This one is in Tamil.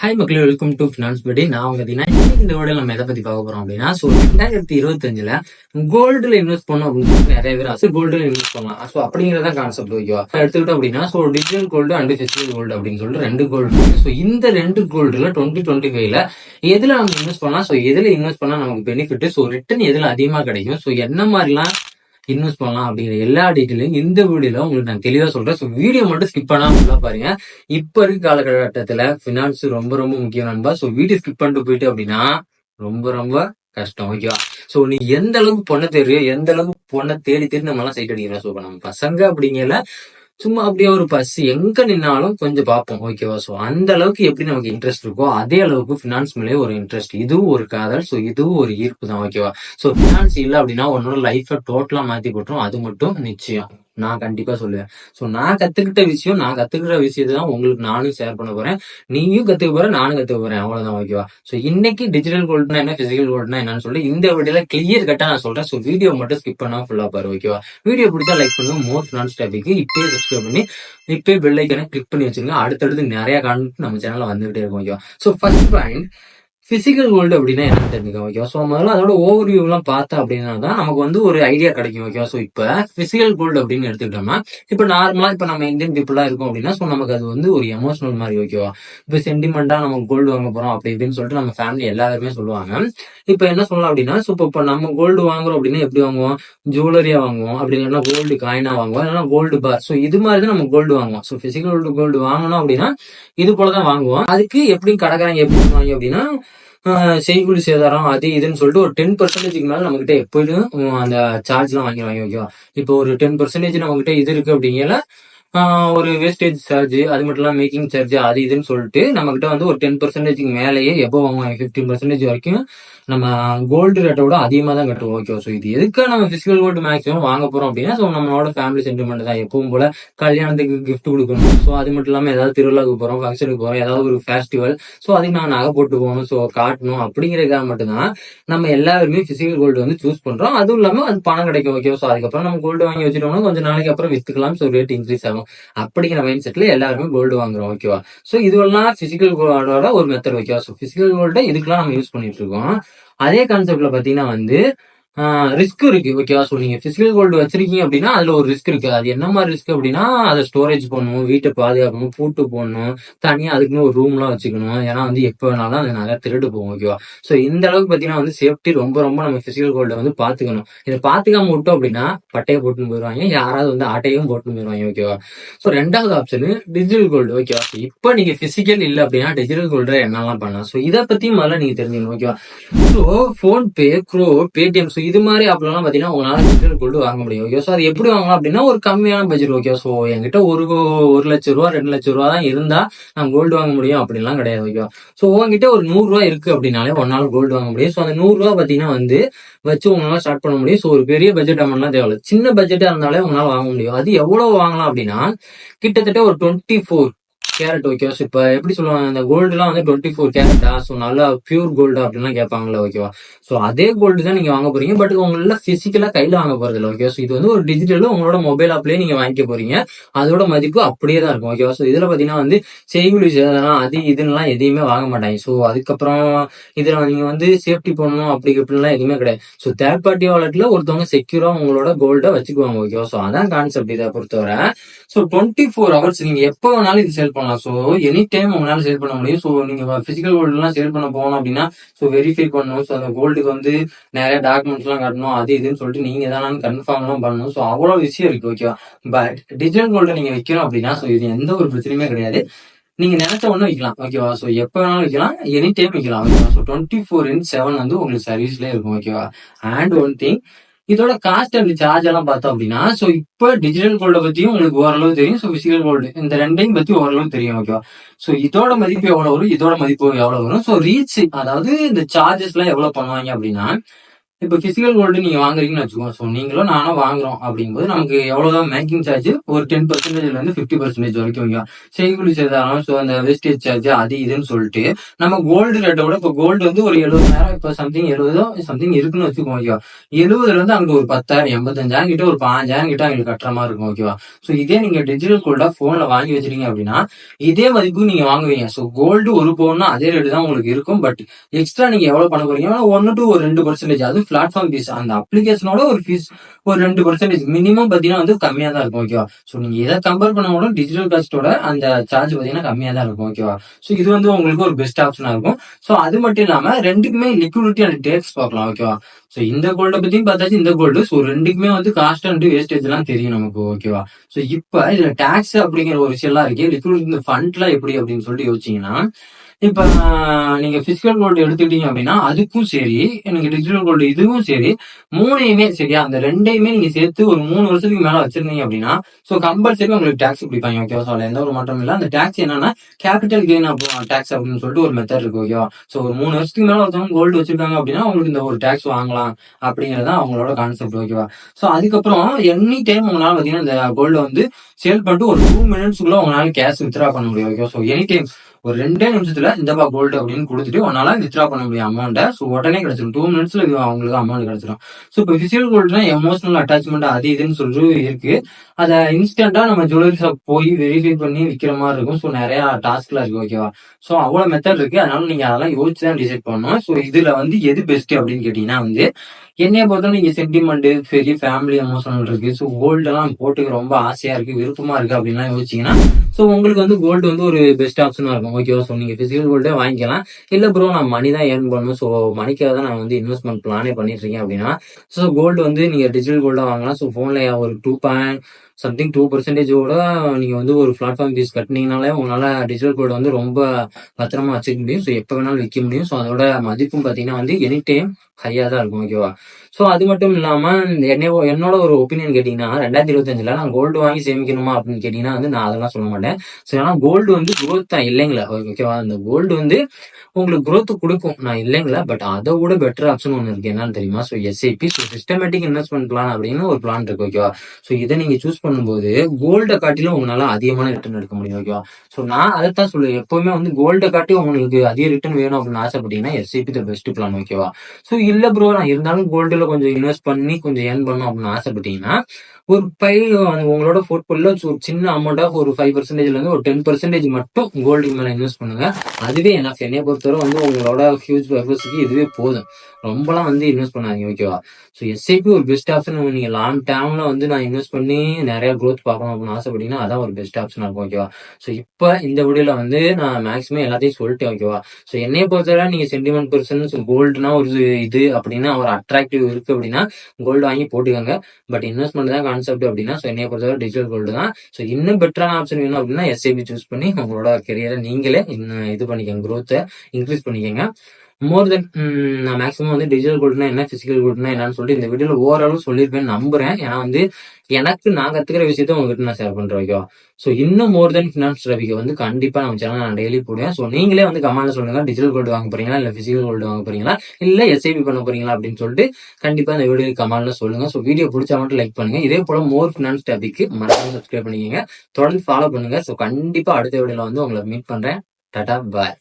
ஹாய் மக்களே வெல்கம் டு ஃபினான்ஸ் படி நான் உங்க தினா. இன்னைக்கு இந்த வீடியோ நம்ம எதை பத்தி பார்க்க போறோம் அப்படின்னா ஸோ ரெண்டாயிரத்தி இருபத்தஞ்சுல கோல்டுல இன்வெஸ்ட் பண்ணோம் அப்படின்னு நிறைய பேர் ஆசை. கோல்டுல இன்வெஸ்ட் பண்ணலாம். ஸோ அப்படிங்கிறத கான்செப்ட் ஓகேவா எடுத்துக்கிட்டோம் அப்படின்னா so digital gold and physical gold அப்படின்னு சொல்லிட்டு ரெண்டு கோல்டு ஸோ இந்த ரெண்டு கோல்டுல டுவெண்ட்டி டுவெண்ட்டி ஃபைவ்ல எதுல நம்ம இன்வெஸ்ட் பண்ணலாம்? ஸோ எதுல இன்வெஸ்ட் பண்ணா நமக்கு பெனிஃபிட் ஸோ ரிட்டர்ன் எதுல அதிகமா கிடைக்கும்? ஸோ என்ன மாதிரிலாம் இன்வெஸ்ட் பண்ணலாம் அப்படிங்கிற எல்லா டீட்டெயிலும் இந்த வீடியோல உங்களுக்கு நான் தெளிவா சொல்றேன். ஸோ வீடியோ மட்டும் ஸ்கிப் பண்ணாமல் ஃபுல்லா பாருங்க. இப்ப இருக்க காலகட்டத்துல பினான்ஸ் ரொம்ப ரொம்ப முக்கியம் நண்பா. ஸோ வீடியோ ஸ்கிப் பண்ணிட்டு போயிட்டு அப்படின்னா ரொம்ப ரொம்ப கஷ்டம் ஓகேவா சோ நீ எந்த அளவுக்கு பொண்ணை தேடுறியோ எந்த அளவுக்கு பொண்ணை தேடி தேடி நம்ம எல்லாம் சைட் அடிக்கிறோம் சோ நம்ம பசங்க அப்படிங்கல சும்மா அப்படியே ஒரு பஸ் எங்க நின்னாலும் கொஞ்சம் பார்ப்போம். ஓகேவா ஸோ அந்த அளவுக்கு எப்படி நமக்கு இன்ட்ரெஸ்ட் இருக்கோ அதே அளவுக்கு ஃபினான்ஸ் மேலே ஒரு இன்ட்ரெஸ்ட் இதுவும் ஒரு காதல் ஸோ இதுவும் ஒரு ஈர்ப்பு தான். ஓகேவா ஸோ ஃபினான்ஸ் இல்லை அப்படின்னா உன்னோட லைஃப்பை டோட்டலா மாத்தி போட்டுரும். அது மட்டும் நிச்சயம். நான் கண்டிப்பா சொல்லுவேன். ஸோ நான் கத்துக்கிட்ட விஷயம் நான் கத்துக்கிற விஷயத்தை தான் உங்களுக்கு நானும் ஷேர் பண்ண போறேன். நீயும் கத்துக்க போற நானும் கத்துக்க போறேன். அவ்வளவுதான் ஓகேவா ஸோ இன்னைக்கு டிஜிட்டல் கோல்டுனா என்ன பிசிக்கல் கோல்டுனா என்னன்னு சொல்லி. இந்த வீடியோல கிளியர் கட்டா நான் சொல்றேன். ஸோ வீடியோ மட்டும் ஸ்கிப் பண்ணா ஃபுல்லா பாரு ஓகேவா வீடியோ பிடிச்சா லைக் பண்ணுங்க. மோர் ஃபினான்ஸ் டாபிக் இப்பயே சப்ஸ்கிரைப் பண்ணி இப்பயே பெல் ஐக்கனை கிளிக் பண்ணி வச்சிருங்க. அடுத்தடுத்து நிறைய கான்டென்ட் நம்ம சேனல்ல வந்துகிட்டே இருக்கும் ஓகேவா so first point physical gold அப்படின்னா என்ன தெரிஞ்சுக்க ஓகேவா ஸோ முதல்ல அதோட ஓவர் எல்லாம் பார்த்தா அப்படின்னா தான் நமக்கு வந்து ஒரு ஐடியா கிடைக்கும் ஓகேவா ஸோ இப்போ பிசிக்கல் கோல்டு அப்படின்னு எடுத்துக்கிட்டோம்னா இப்போ நார்மலாக இப்போ நம்ம இந்தியன் பீப்புளாக இருக்கோம் அப்படின்னா ஸோ நமக்கு அது வந்து ஒரு எமோஷனல் மாதிரி ஓகேவா இப்போ சென்டிமெண்ட்டாக நம்ம கோல்டு வாங்க போறோம் அப்படி இப்படின்னு சொல்லிட்டு நம்ம ஃபேமிலி எல்லாருமே சொல்லுவாங்க. இப்போ என்ன சொல்லலாம் அப்படின்னா ஸோ இப்போ நம்ம கோல்டு வாங்குறோம் அப்படின்னா எப்படி வாங்குவோம்? ஜுவல்லரியாக வாங்குவோம் அப்படி இல்லைன்னா கோல்டு காயினா வாங்குவோம் இல்லைன்னா கோல்டு பார் ஸோ இது மாதிரி தான் நம்ம கோல்டு வாங்குவோம். ஸோ பிசிக்கல் கோல்டு வாங்கணும் அப்படின்னா இது போல தான் வாங்குவோம். அதுக்கு எப்படி கடைக்காரங்க எப்படி பண்ணுவாங்க அப்படின்னா ஆஹ் சேதாரம் அது இதுன்னு சொல்லிட்டு ஒரு டென் பர்சன்டேஜ்க்கு மேல நம்ம கிட்ட எப்போதும் அந்த சார்ஜ் எல்லாம் வாங்கிடுவாங்க ஓகேவா இப்போ ஒரு டென் பர்சன்டேஜ் நம்மகிட்ட இது இருக்கு அப்படிங்கிற ஒரு வேஸ்டேஜ் சார்ஜ் அது மட்டும் இல்லாமல் மேக்கிங் சார்ஜ் அது இதுன்னு சொல்லிட்டு நம்ம கிட்ட வந்து ஒரு டென் பர்சன்டேஜ்க்கு மேலேயே எப்போ வாங்குவாங்க? ஃபிஃப்டீன் பர்சன்டேஜ் வரைக்கும் நம்ம கோல்டு ரேட்டை விட அதிகமாக தான் கட்டுவோம். ஓகே ஸோ இது எதுக்காக நம்ம பிசிக்கல் கோல்டு மேக்ஸிமம் வாங்க போகிறோம் அப்படின்னா ஸோ நம்மளோட ஃபேமிலி சென்டிமெண்ட் தான். எப்பவும் போல கல்யாணத்துக்கு கிஃப்ட் கொடுக்கணும். ஸோ அது மட்டும் இல்லாமல் ஏதாவது திருவிழாவுக்கு போகிறோம் ஃபங்க்ஷனுக்கு போகிறோம் ஏதாவது ஒரு ஃபெஸ்டிவல் ஸோ அதுக்கு நான் நகை போட்டு போகணும் ஸோ காட்டணும் அப்படிங்கிறதுக்காக மட்டும்தான் நம்ம எல்லாருமே பிசிக்கல் கோல்டு வந்து சூஸ் பண்ணுறோம் அதுவும் இல்லாமல் அது பணம் கிடைக்கும். ஓகே ஸோ அதுக்கப்புறம் நம்ம கோல்டு வாங்கி வச்சுட்டோம்னா கொஞ்சம் நாளைக்கு அப்புறம் வித்துக்கலாம். ஸோ ரேட் இன்க்ரீஸ் ஆகும். அப்படிங்கிற மைண்ட் செட்ல எல்லாருமே கோல்டு வாங்குறோம் ஓகேவா சோ இதுவெல்லாம் பிசிக்கல் கோல்டோட ஒரு மெத்தட் ஓகேவா ஸோ பிசிக்கல் கோல்டை இதுக்கெல்லாம் நம்ம யூஸ் பண்ணிட்டு இருக்கோம். அதே கான்செப்ட்ல பாத்தீங்கன்னா வந்து ரிஸ்க் இருக்கு. ஓகேவா ஸோ நீங்க பிசிக்கல் கோல்டு வச்சிருக்கீங்க அப்படின்னா அதுல ஒரு ரிஸ்க் இருக்கு. அது என்ன மாதிரி ரிஸ்க் அப்படின்னா அதை ஸ்டோரேஜ் பண்ணணும் வீட்டை பாதுகாக்கணும் பூட்டு போடணும் தனியா அதுக்குன்னு ஒரு ரூம்லாம் வச்சுக்கணும். ஏன்னா வந்து எப்போ வேணாலும் அது நிறைய திருடு போகும் ஓகேவா ஸோ இந்த அளவுக்கு பாத்தீங்கன்னா வந்து சேஃப்டி ரொம்ப ரொம்ப நம்ம பிசிக்கல் கோல்டை வந்து பாத்துக்கணும். இதை பாத்துக்காம விட்டோம் அப்படின்னா பட்டையை போட்டுன்னு போயிடுவாங்க. யாராவது வந்து ஆட்டையும் போட்டுன்னு போயிடுவாங்க ஓகேவா ஸோ ரெண்டாவது ஆப்ஷன் டிஜிட்டல் கோல்டு ஓகேவா இப்போ நீங்க பிசிக்கல் இல்லை அப்படின்னா டிஜிட்டல் கோல்டு என்னெல்லாம் பண்ணலாம்? ஸோ இதை பத்தி முதல்ல நீங்க தெரிஞ்சுக்கணும் ஓகேவா so PhonePe Groww Paytm so இது மாதிரி ஆப்லாம் பார்த்தீங்கன்னா உங்களால் டிஜிட்டல் கோல்டு வாங்க முடியும். ஓகே ஸோ அது எப்படி வாங்கலாம் அப்படின்னா ஒரு கம்மியான பட்ஜெட் ஓகே ஸோ என்கிட்ட ஒரு ஒரு லட்ச ரூபா ரெண்டு லட்ச ரூபா தான் இருந்தால் நான் கோல்டு வாங்க முடியும் அப்படின்லாம் கிடையாது ஓகே ஸோ உங்ககிட்ட ஒரு நூறுரூவா இருக்குது இருக்கு அப்படின்னாலே நாள் கோல்டு வாங்க முடியும். ஸோ அந்த நூறுரூவா பார்த்தீங்கன்னா வந்து வச்சு உங்களால் ஸ்டார்ட் பண்ண முடியும். ஸோ ஒரு பெரிய பட்ஜெட் அமௌண்ட்லாம் தேவையில்லை. சின்ன பட்ஜெட்டாக இருந்தாலே உங்களால் வாங்க முடியும். அது எவ்வளோ வாங்கலாம் அப்படின்னா கிட்டத்தட்ட ஒரு டுவெண்ட்டி ஃபோர் கேரட் ஓகேவா ஸோ இப்போ எப்படி சொல்லுவாங்க இந்த கோல்டுலாம் வந்து டுவெண்ட்டி ஃபோர் கேரட்டா ஸோ நல்லா பியூர் கோல்டு அப்படின்லாம் கேட்பாங்களே ஓகேவா ஸோ அதே கோல்டு தான் நீங்க வாங்க போறீங்க பட் உங்கள பிசிக்கலா கையில வாங்க போறது இல்லை ஓகே ஸோ இது வந்து ஒரு டிஜிட்டலும் உங்களோட மொபைல் ஆப்லேயே நீங்க வாங்கிக்க போறீங்க. அதோட மதிப்பு அப்படியே தான் இருக்கும் ஓகேவா ஸோ இதுல பாத்தீங்கன்னா வந்து செய்குலி அதெல்லாம் அது இதுலாம் எதையுமே வாங்க மாட்டாங்க. ஸோ அதுக்கப்புறம் இதுல நீங்க வந்து சேஃப்டி பண்ணணும் அப்படி இப்படிலாம் எதுவுமே கிடையாது. ஸோ தேர்ட் பார்ட்டி வாலெட்டில் ஒருத்தவங்க செக்யூரா உங்களோட கோல்டை வச்சுக்குவாங்க ஓகேவா ஸோ அதான் கான்செப்ட் இதை பொறுத்தவரை. ஸோ டுவெண்ட்டி ஃபோர் ஹவர்ஸ் நீங்க எப்போ வேணாலும் இது சேல் பண்ணலாம். ஸோ எனி டைம் உங்களால சேல் பண்ண முடியும். ஸோ நீங்க ஃபிசிக்கல் கோல்டுலாம் சேல் பண்ண போகணும் அப்படின்னா ஸோ வெரிஃபை பண்ணணும். ஸோ அந்த கோல்டுக்கு வந்து நிறைய டாக்குமெண்ட்ஸ் எல்லாம் அது இதுன்னு சொல்லிட்டு நீங்க தான் கன்ஃபார்ம்லாம் பண்ணணும். ஸோ அவ்வளவு விஷயம் இருக்குது ஓகேவா பட் டிஜிட்டல் கோல்டு நீங்க வைக்கணும் அப்படின்னா ஸோ இது எந்த ஒரு பிரச்சனையுமே கிடையாது. நீங்க நினைச்ச ஒண்ணு வைக்கலாம் ஓகேவா ஸோ எப்போ வேணாலும் வைக்கலாம் எனி டைம் வைக்கலாம் ஓகேவா so twenty four in seven வந்து உங்களுக்கு சர்வீஸ்லேயே இருக்கும் ஓகேவா அண்ட் ஒன் திங் இதோட காஸ்ட் அண்ட் சார்ஜ் எல்லாம் பார்த்தோம் அப்படின்னா ஸோ இப்போ டிஜிட்டல் கோல்டை பத்தியும் உங்களுக்கு ஓரளவு தெரியும். ஸோ பிசிக்கல் கோல்டு இந்த ரெண்டையும் பத்தி ஓரளவு தெரியும் ஓகேவா ஸோ இதோட மதிப்பு எவ்வளவு வரும்? இதோட மதிப்பு எவ்வளவு வரும்? ஸோ ரீச் அதாவது இந்த சார்ஜஸ் எல்லாம் எவ்வளவு பண்ணுவாங்க அப்படின்னா இப்போ பிசிக்கல் கோல்டு நீங்க வாங்குறீங்கன்னு வச்சுக்கோங்க. ஸோ நீங்களும் நானும் வாங்குறோம் அப்படிங்கும்போது நமக்கு எவ்வளவுதான் மேக்கிங் சார்ஜ் ஒரு டென் பர்சன்டேஜ்ல இருந்து ஃபிஃப்டி பர்சன்டேஜ் வரைக்கும் வைக்கும் செய்குலி சேதாரம் ஸோ அந்த வேஸ்டேஜ் சார்ஜ் அது இதுன்னு சொல்லிட்டு நம்ம கோல்டு ரேட்டை விட இப்போ கோல்டு வந்து ஒரு எழுபதாயிரம் இப்போ சம்திங் எழுபதோ சம்திங் இருக்குன்னு வச்சுக்கோங்க ஓகேவா எழுபதுல இருந்து அங்க ஒரு பத்தாயிரம் எண்பத்தஞ்சாயிரம் கிட்ட ஒரு பாஞ்சாயிரம் கிட்ட அவங்களுக்கு கட்டுற மாதிரி இருக்கும் ஓகேவா ஸோ இதே நீங்க டிஜிட்டல் கோல்டா போன்ல வாங்கி வச்சிருக்கீங்க அப்படின்னா இதே மதிப்பு நீங்க வாங்குவீங்க. ஸோ கோல்டு ஒரு பவுன்னா அதே ரேட்டு தான் உங்களுக்கு இருக்கும் பட் எக்ஸ்ட்ரா நீங்க எவ்வளவு பண்ண போறீங்க? ஒன்னு டு ஒரு ரெண்டு பர்சன்டேஜ் அது பிளாட்ஃபார்ம் ஃபீஸ் அந்த அப்ளிகேஷனோட ஒரு ஃபீஸ் ஒரு ரெண்டு பர்சன்டேஜ் மினிமம் பாத்தீங்கன்னா வந்து கம்மியா தான் இருக்கும் ஓகேவா ஸோ நீங்க இதை கம்பேர் பண்ண டிஜிட்டல் காஸ்ட்டோட அந்த சார்ஜ் பாத்தீங்கன்னா கம்மியா தான் இருக்கும் ஓகேவா ஸோ இது வந்து உங்களுக்கு ஒரு பெஸ்ட் ஆப்ஷனாக இருக்கும். ஸோ அது மட்டும் இல்லாம ரெண்டுக்குமே லிக்விடிட்டி அண்ட் டேக்ஸ் பார்க்கலாம் ஓகேவா ஸோ இந்த கோல்டை பத்தியும் பார்த்தாச்சு இந்த கோல்டு ஸோ ரெண்டுக்குமே வந்து காஸ்ட் அண்ட் வேஸ்டேஜ் எல்லாம் தெரியும் நமக்கு ஓகேவா ஸோ இப்போ இதுல டாக்ஸ் அப்படிங்கிற ஒரு விஷயம் எல்லாம் இருக்கு லிக்விட் இந்த ஃபண்ட்லாம் எப்படி அப்படின்னு சொல்லிட்டு யோசிச்சீங்கன்னா இப்ப நீங்க பிசிக்கல் கோல்டு எடுத்துக்கிட்டீங்க அப்படின்னா அதுக்கும் சரி எனக்கு டிஜிட்டல் கோல்டு இதுவும் சரி மூணையுமே சரியா அந்த ரெண்டையுமே நீங்க சேர்த்து ஒரு மூணு வருஷத்துக்கு மேல வச்சிருந்தீங்க அப்படின்னா சோ கம்பல்சரி உங்களுக்கு டாக்ஸ் பிடிப்பாங்க ஓகேவா ஸோ எந்த ஒரு மாற்றம் இல்லை. அந்த டாக்ஸ் என்னன்னா கேபிட்டல் கெயின் டாக்ஸ் அப்படின்னு சொல்லிட்டு ஒரு மெத்தட் இருக்கு ஓகேவா ஸோ ஒரு மூணு வருஷத்துக்கு மேல ஒருத்தவங்க கோல்டு வச்சிருக்காங்க அப்படின்னா அவங்களுக்கு இந்த ஒரு டாக்ஸ் வாங்கலாம். அப்படிங்கிறது தான் அவங்களோட கான்செப்ட் ஓகேவா ஸோ அதுக்கப்புறம் எனி டைம் உங்களால பாத்தீங்கன்னா இந்த கோல்டு வந்து சேல் பண்ணிட்டு ஒரு டூ மினிட்ஸ்க்குள்ள உங்களால் கேஷ் வித்ரா பண்ண முடியும் ஓகே ஸோ எனி டைம் ஒரு ரெண்டே நிமிஷத்துல இந்தப்பா கோல்டு அப்படின்னு கொடுத்துட்டு உன்னால வித்ரா பண்ண முடியும் அமௌண்ட்டை ஸோ உடனே கிடைச்சிடும் டூ மினிட்ஸ்ல அவங்களுக்கு அமௌண்ட் கிடைச்சிடும் ஸோ இப்போ பிசிக்கல் கோல்டுனா எமோஷனல் அட்டாச்மெண்ட் அது இதுன்னு சொல்லிட்டு இருக்கு. அதை இன்ஸ்டன்டா நம்ம ஜுவல்லரி ஷாப் போய் வெரிஃபை பண்ணி விற்கிற மாதிரி இருக்கும். ஸோ நிறைய டாஸ்க்லாம் இருக்கு ஓகேவா ஸோ அவ்வளோ மெத்தட் இருக்கு. அதனால நீங்க அதெல்லாம் யோசிச்சு தான் டிசைட் பண்ணணும். ஸோ இதுல வந்து எது பெஸ்ட் அப்படின்னு கேட்டீங்கன்னா வந்து என்னைய பொறுத்தவரை நீங்க சென்டிமெண்ட் பெரிய ஃபேமிலி எமோஷனல் இருக்கு. ஸோ கோல்டு எல்லாம் போட்டுக்க ரொம்ப ஆசையா இருக்கு விருப்பமா இருக்கு அப்படின்லாம் யோசிச்சீங்கன்னா ஸோ உங்களுக்கு வந்து கோல்டு வந்து ஒரு பெஸ்ட் ஆப்ஷனாக இருக்கும். ஓகேவா ஸோ நீங்கள் ஃபிசிக்கல் கோல்டே வாங்கிக்கலாம். இல்லை ப்ரோ நான் மணி தான் ஏர்ன் பண்ணணும். ஸோ மணிக்காக தான் நான் வந்து இன்வெஸ்ட்மெண்ட் பிளானே பண்ணிட்டு இருக்கேன் அப்படின்னா. ஸோ கோல்டு வந்து நீங்கள் டிஜிட்டல் கோல்டாக வாங்கலாம். ஸோ ஃபோனில் ஒரு டூ பாயிண்ட் சம்திங் டூ பர்சன்டேஜோட நீங்கள் வந்து ஒரு பிளாட்ஃபார்ம் ஃபீஸ் கட்டினீங்கனாலே உங்களால் டிஜிட்டல் கோல்டு வந்து ரொம்ப பத்திரமா வச்சுக்க முடியும். ஸோ எப்போ வேணாலும் விற்க முடியும். ஸோ அதோட மதிப்பும் பார்த்தீங்கன்னா வந்து எனி டைம் ஹையாக தான் இருக்கும். ஓகேவா ஸோ அது மட்டும் இல்லாமல் என்னைய என்னோட ஒரு ஒப்பீனியன் கேட்டிங்கன்னா ரெண்டாயிரத்தி இருபத்தஞ்சில் நான் கோல்டு வாங்கி சேமிக்கணுமா அப்படின்னு கேட்டிங்கன்னா வந்து நான் அதெல்லாம் சொல்ல மாட்டேன். ஸோ ஏன்னா கோல்டு வந்து குரோத் தான். இல்லைங்களா? ஓகேவா அந்த கோல்டு வந்து உங்களுக்கு குரோத் கொடுக்கும். நான் இல்லைங்களா? பட் அதை விட பெட்டர் ஆப்ஷன் ஒன்று இருக்கு. என்னன்னு தெரியுமா? So SIP so systematic investment plan அப்படின்னு ஒரு பிளான் இருக்கு ஓகேவா ஸோ இதை நீங்க சூஸ் பண்ணும்போது கோல்டை காட்டிலும் உங்களால அதிகமான ரிட்டர்ன் எடுக்க முடியும் ஓகேவா ஸோ நான் அதைத்தான் சொல்லுவேன் எப்போவுமே வந்து கோல்டை காட்டி உங்களுக்கு அதிக ரிட்டர்ன் வேணும் அப்படின்னு ஆசைப்பட்டீங்கன்னா எஸ்ஐபி த பெஸ்ட் பிளான் ஓகேவா ஸோ இல்லை ப்ரோ நான் இருந்தாலும் கோல்டுல கொஞ்சம் இன்வெஸ்ட் பண்ணி கொஞ்சம் ஏர்ன் பண்ணணும் அப்படின்னு ஆசைப்பட்டீங்கன்னா ஒரு பை உங்களோட போர்ட்போலியோ ஒரு சின்ன அமௌண்ட்டாக ஒரு ஃபைவ் பர்சன்ட் இருந்து ஒரு டென் பர்சன்டேஜ் மட்டும் கோல்டு மேலே இன்வெஸ்ட் பண்ணுங்க. அதுவே எனக்கு என்னைய பொறுத்தவரை வந்து உங்களோட ஹியூஜ் பர்பஸ்க்கு இதுவே போதும். ரொம்பலாம் வந்து இன்வெஸ்ட் பண்ணாதீங்க ஓகேவா ஸோ எஸ்ஐபி ஒரு பெஸ்ட் ஆப்ஷன் நீங்க லாங் டேர்ம்ல வந்து நான் இன்வெஸ்ட் பண்ணி நிறைய க்ரோத் பார்க்கணும் அப்படின்னு ஆசைப்பட்டீங்கன்னா அதான் ஒரு பெஸ்ட் ஆப்ஷனாக இருக்கும் ஓகேவா ஸோ இப்போ இந்த வீடியோல வந்து நான் மேக்ஸிமம் எல்லாத்தையும் சொல்லிட்டேன் ஓகேவா ஸோ என்னைய பொறுத்தவரை நீங்க சென்டிமெண்ட் பர்சன் கோல்டுனா ஒரு இது அப்படின்னா ஒரு அட்ராக்டிவ் இருக்கு அப்படின்னா கோல்டு வாங்கி போட்டுக்கோங்க. பட் இன்வெஸ்ட்மெண்ட் தான் கான்செப்ட் அப்படின்னா ஸோ என்னைய பொறுத்தவரை டிஜிட்டல் கோல்டு தான். ஸோ இன்னும் பெட்டரான ஆப்ஷன் வேணும் அப்படின்னா எஸ்ஐபி சூஸ் பண்ணி உங்களோட கெரியரை நீங்களே இது பண்ணிக்கோங்க growth-அ இன்க்ரீஸ் பண்ணிக்கோங்க. மோர் தென் நான் மேக்ஸிமம் வந்து டிஜிட்டல் கோல்டுனா என்ன பிசிக்கல் கோல்டுனா என்னன்னு சொல்லிட்டு இந்த வீடியோல ஓரளவு சொல்லியிருப்பேன்னு நம்புறேன். ஏன்னா வந்து எனக்கு நான் கத்துக்கிற விஷயத்த உங்ககிட்ட நான் ஷேர் பண்றேன் ஓகேவா ஸோ இன்னும் மோர் தென் ஃபினான்ஸ் ரவிக்கு வந்து கண்டிப்பா நம்ம சேனல் நான் டெய்லி போடுவேன். ஸோ நீங்களே வந்து கமெண்ட்ல சொல்லுங்க டிஜிட்டல் கோல்டு வாங்க போறீங்களா இல்ல பிசிக்கல் கோல்டு வாங்க போறீங்களா இல்ல எஸ்ஐபி பண்ண போறீங்களா அப்படின்னு சொல்லிட்டு கண்டிப்பா இந்த வீடியோ கமெண்ட்ல சொல்லுங்க. ஸோ வீடியோ பிடிச்சா மட்டும் லைக் பண்ணுங்க. இதே போல மோர் ஃபினான்ஸ் டாபிக் மறக்காம சப்ஸ்கிரைப் பண்ணிக்கங்க. தொடர்ந்து ஃபாலோ பண்ணுங்க. ஸோ கண்டிப்பா அடுத்த வீடியோல வந்து உங்களை மீட் பண்றேன். டாடா பாய்